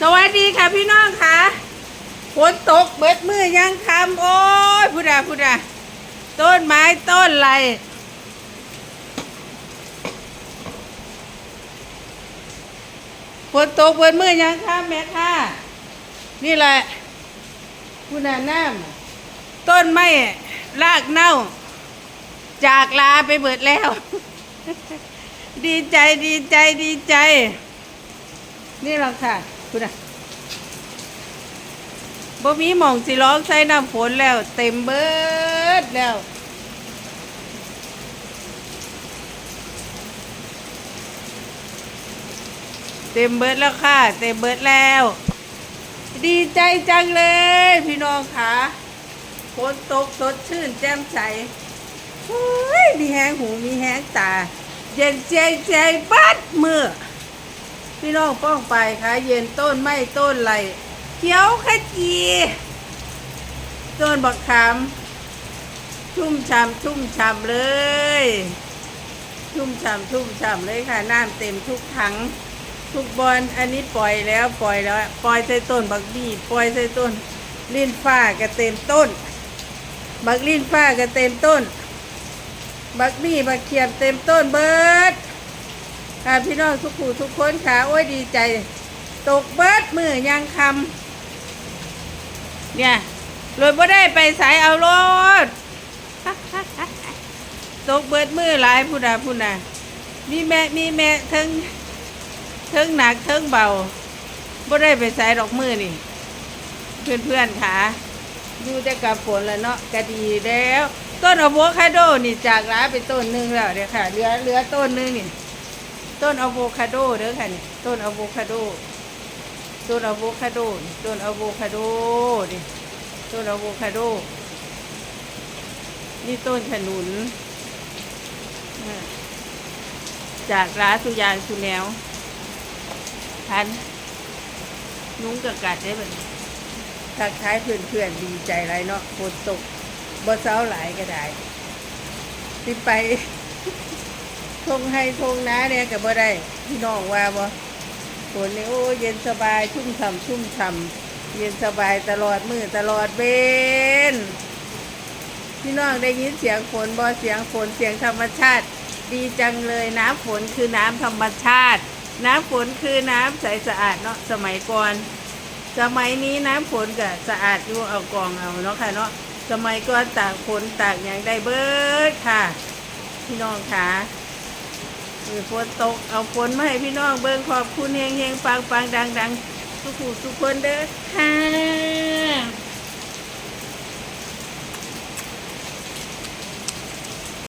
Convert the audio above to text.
สวัสดีค่ะพี่น้องค่ะฝนตกเบิดมือยังคำโอ้ยพูดาพูดาต้นไม้ต้นไรฝนตกเบิดมือยังคำแม่ค่ะ นี่แหละพูดาน้ำต้นไม้รากเน่า จากลาไปเบิดแล้ว ดีใจดีใจดีใจ นี่หรอกค่ะ คุณอะบ่มีหม่องสิร้องใส่น้ำฝนแล้ว เต็มเบิดแล้วเต็มเบิดแล้วค่ะ เต็มเบิดแล้ว ดีใจจังเลย พี่น้องค่ะฝนตกสดชื่นแจ่มใสเฮ้ยมีแหงหูมีแหงตา เย็นใจใจบัดมือ พี่น้องป้องไปค่ะเย็นต้นไม้ต้นไหลเขียวขจีต้นบักขามชุ่มฉ่ำชุ่มฉ่ำเลย ชุ่มฉ่ำชุ่มฉ่ำเลยค่ะน้ำเต็มทุกถังทุกบอลอันนี้ปล่อยแล้วปล่อยแล้ว ปล่อยใส่ต้นบักบี้ปล่อยใส่ต้นลิ้นฟ้าก็เต็มต้น บักลิ้นฟ้าก็เต็มต้น บักบี้บักเขียบเต็มต้นเบิด ค่ะพี่น้องทุกผู้ทุกคนค่ะโอ้ยดีใจ ตกเบิดมือยังคำเนี่ยรถบ่ได้ไปสายเอารถตกเบิดมือหลายผู้ใดผู้น่ะมีแม่มีแม่ทั้งทั้งหนักทั้งเบาบ่ได้ไปสายดอกมือนี่ เพื่อนเพื่อนๆค่ะอยู่แต่กับฝนแล้วเนาะก็ดีแล้ว ต้นอะโวคาโดนี่จากร้านไปต้นหนึงแล้วเดี๋ยวค่ะเหลือเหลือต้นหนึงนี่ ต้นอะโวคาโดเด้อค่ะนี่ต้นอะโวคาโดต้นอะโวคาโดต้นอะโวคาโดดิต้นอะโวคาโด นี่ต้นขนุน จากร้านสุยางสุแนวพันนุ้งกระกัดได้แบบทักทายเพื่อนๆดีใจไรเนาะฝนตกบ่เช้าหลายก็ได้สิไป ทงให้ทงน้าเนี่ยกับบ่ได้พี่น้องว่าบ่ฝนนี่โอ้เย็นสบายชุ่มฉ่ำชุ่มฉ่ำเย็นสบายตลอดมือตลอดเบนพี่น้องได้ยินเสียงฝนบ่เสียงฝนเสียงธรรมชาติ ดีจังเลยน้ำฝนคือน้ำธรรมชาติ น้ำฝนคือน้ำใสสะอาดเนาะสมัยก่อนสมัยนี้น้ำฝนก็สะอาดอยู่เอากองเอาเนาะค่ะเนาะสมัยก่อนตากฝนตากอย่างได้เบิดค่ะ พี่น้องค่ะ ฝนตกเอาฝนมาให้พี่น้องเบิ่งขอบคุณเฮงเฮงปังปังดังดังทุกผู้ทุกคนเด้อค่ะ